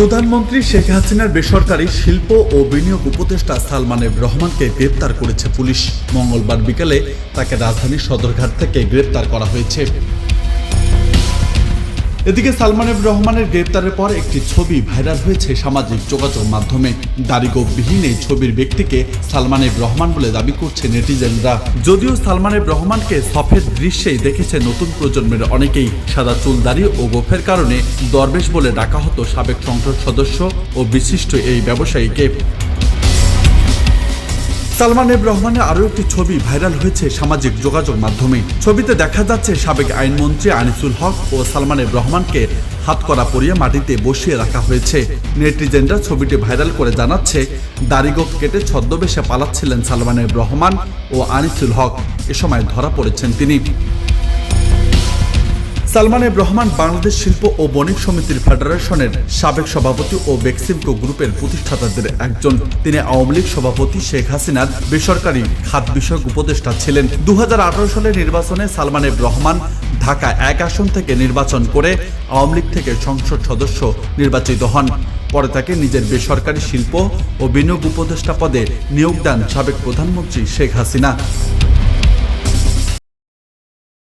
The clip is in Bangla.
প্রধানমন্ত্রী শেখ হাসিনার বেসরকারি শিল্প ও বিনিয়োগ উপদেষ্টা সালমানের রহমানকে গ্রেপ্তার করেছে পুলিশ। মঙ্গলবার বিকালে তাকে রাজধানীর সদরঘাট থেকে গ্রেপ্তার করা হয়েছে। এদিকে সালমানের রহমানের গ্রেপ্তারের পর একটি ছবি ভাইরাল হয়েছে সামাজিক যোগাযোগ মাধ্যমে। দাড়িগোপবিহীন এই ছবির ব্যক্তিকে সালমানের রহমান বলে দাবি করছে নেটিজেনরা। যদিও সালমানের রহমানকে সফেদ দৃশ্যেই দেখেছে নতুন প্রজন্মের অনেকেই, সাদা চুলদারি ও গোফের কারণে দরবেশ বলে ডাকা হতো সাবেক সংসদ সদস্য ও বিশিষ্ট এই ব্যবসায়ীকে। সালমান এব রহমানের আরও একটি ছবি ভাইরাল হয়েছে সামাজিক যোগাযোগ মাধ্যমে। ছবিতে দেখা যাচ্ছে সাবেক আইনমন্ত্রী আনিসুল হক ও সালমান এব রহমানকে হাত করা পরিয়ে মাটিতে বসিয়ে রাখা হয়েছে। নেটিজেনরা ছবিটি ভাইরাল করে জানাচ্ছে, দাড়িগোপ কেটে ছদ্মবেশে পালাচ্ছিলেন সালমান এব রহমান ও আনিসুল হক। এ সময় ধরা পড়েছেন তিনি। সালমান রহমান বাংলাদেশ শিল্প ও বণিক সমিতির ফেডারেশনের সাবেক সভাপতি ও বেক্সিমকো গ্রুপের প্রতিষ্ঠাতাদের একজন। তিনি আওয়ামী লীগ সভাপতি শেখ হাসিনার বেসরকারি খাত বিষয়ক উপদেষ্টা ছিলেন। দু হাজার আঠেরো সালের নির্বাচনে সালমান রহমান ঢাকা এক আসন থেকে নির্বাচন করে আওয়ামী লীগ থেকে সংসদ সদস্য নির্বাচিত হন। পরে তাকে নিজের বেসরকারি শিল্প ও বিনিয়োগ উপদেষ্টা পদে নিয়োগ দেন সাবেক প্রধানমন্ত্রী শেখ হাসিনা।